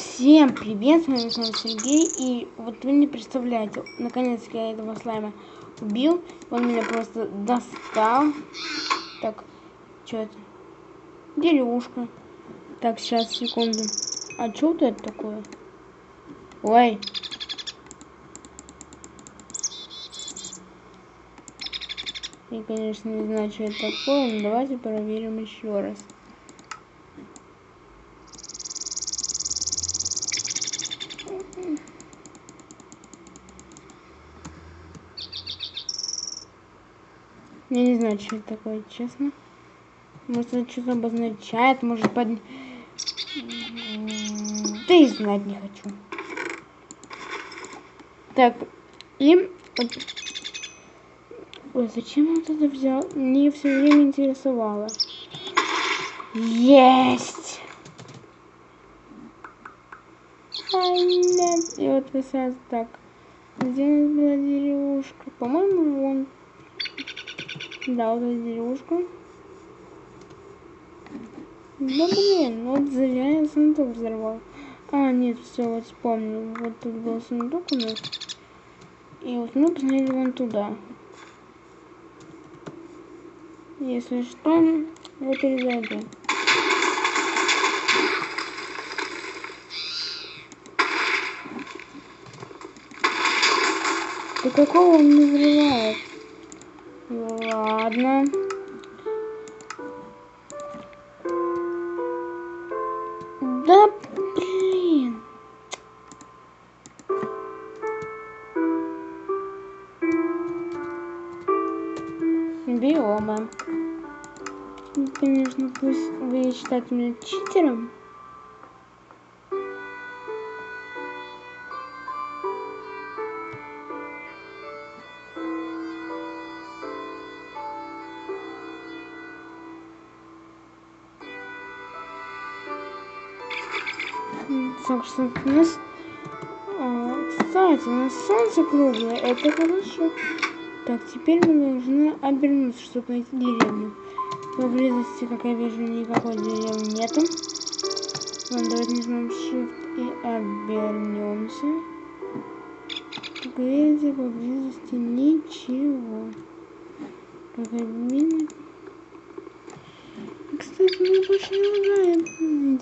Всем привет, с вами Сергей, и вот вы не представляете, наконец-то я этого слайма убил, он меня просто достал. Так, что это? Деревушка. Так, сейчас, секунду. А что это такое? Ой. Я, конечно, не знаю, что это такое, но давайте проверим еще раз. Я не знаю, что это такое, честно. Может, это что-то обозначает, может, под... Да и знать не хочу. Так, и... Ой, зачем он это взял? Мне все время интересовало. Есть! И вот сейчас так. Где у нас была деревушка? По-моему, вон да, вот эта. Да блин, вот зря я сундук взорвал. А, нет, все, вот вспомнил. Вот тут был сундук у нас. И вот мы посмотрели вон туда. Если что, вот перезайду. Да какого он не взрывает? Ладно. Да блин. Биомы. Конечно, пусть вы считаете меня читером. Так что у нас... А, кстати, у нас солнце круглое, это хорошо. Так, теперь мы должны обернуться, чтобы найти деревню. Поблизости, как я вижу, никакой деревни нету. Ладно, давайте нажмем Shift и обернемся. Как видите, поблизости ничего. Как обидно. Кстати, мне больше не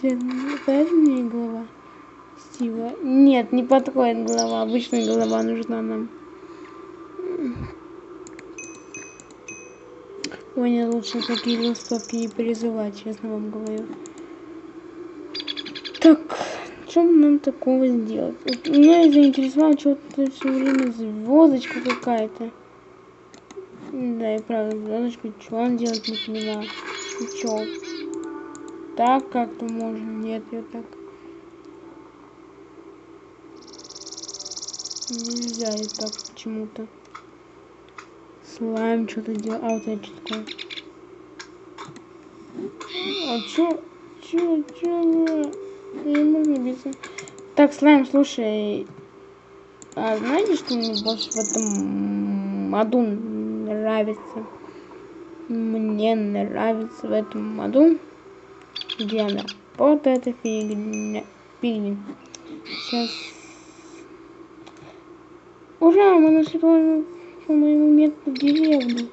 лагает. Какая мне голова? Стива. Нет, не подходит голова. Обычная голова нужна нам. Не лучше такие листовки не призывать, честно вам говорю. Так, что нам такого сделать? Вот меня заинтересовало что-то все время звездочка какая-то. Да, и правда, звездочка, что он делать не понимаю. И чё? Так как-то можно? Нет, я так. Нельзя и так почему-то. Слайм что-то делал. А, вот это что такое? А чё? Чё? Чё? Не могу биться. Так, слайм, слушай. А знаете, что мне больше в этом аду нравится? Мне нравится в этом моду, где она. Вот эта фигня. фигня. Сейчас. Ура, мы нашли, по-моему, по методу деревню.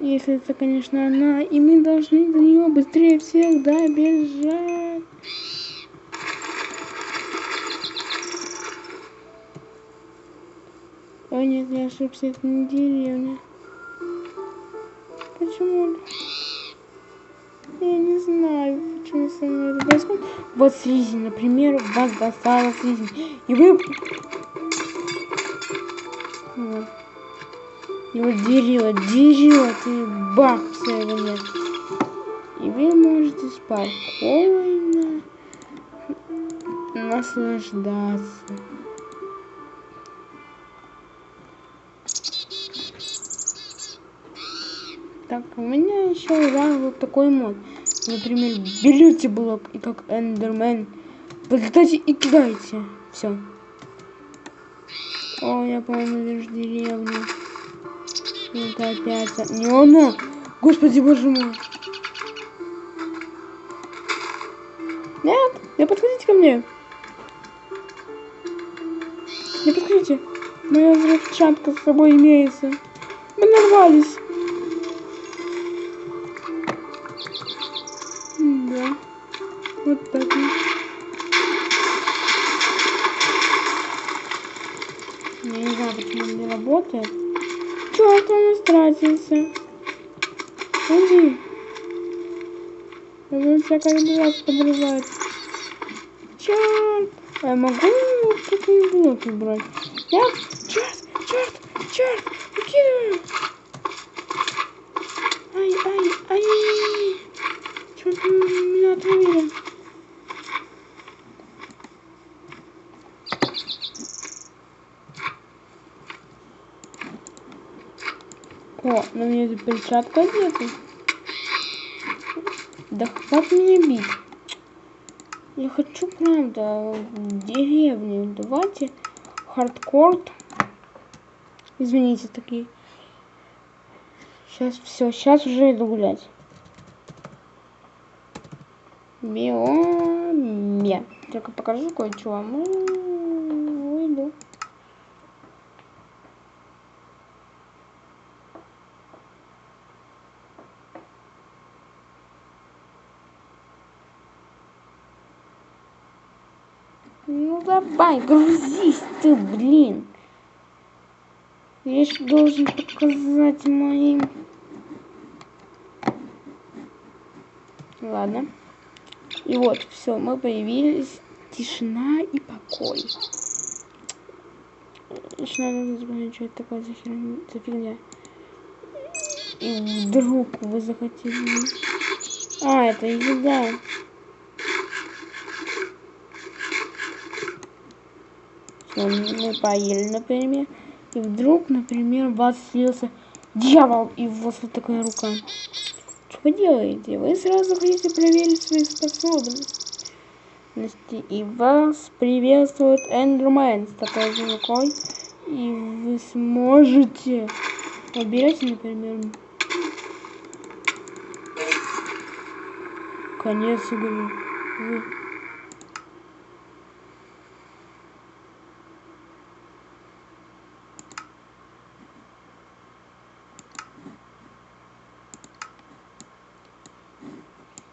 Если это, конечно, она. И мы должны до нее быстрее всех добежать. Ой, нет, я ошибся, это не деревня. Почему? Я не знаю, почему со мной это происходит. Вот слизень, например, вас достала слизень. И вы... Вот. Его дерет, дерет, и бах, все его нет. И вы можете спокойно наслаждаться. Так, у меня еще да, вот такой мод. Например, берете блок и как эндермен подлетайте и кидаете. Все. О, я, по-моему, деревню. Это опять... Не она! Господи, боже мой! Нет, Не подходите ко мне. Не подходите. Моя взрывчатка с собой имеется. Мы нарвались. Да. Вот так. Я не знаю, почему он не работает. Черт, он истратился. Уйди. Он всякое глаз подрывает. Черт. А я могу какой блок убрать? Я... Черт, черт, черт. Выкидываю. Ай, ай, ай. Черт, меня отравили. О, на мне эта перчатка одета. Да как меня бить? Я хочу, правда, деревню. Давайте хардкор. Извините, такие. Сейчас все, сейчас уже иду гулять. Биоме. Только покажу кое-что. А мы уйду. Ну давай, грузись ты, блин. Я же должен показать моим... Ладно. И вот, все, мы появились. Тишина и покой. Еще надо запомнить, что это такое за, херня, за фигня. И вдруг вы захотели... А, это еда. Мы поели, например, и вдруг, например, вас слился дьявол, и у вас вот такая рука. Что вы делаете? Вы сразу хотите проверить свои способности. И вас приветствует Эндермен с такой же рукой. И вы сможете... Уберите, например... Конец игры. Вы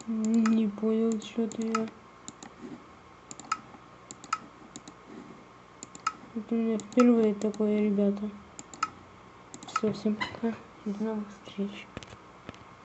Не понял, что-то я. Это у меня впервые такое, ребята. Все, всем пока. До новых встреч.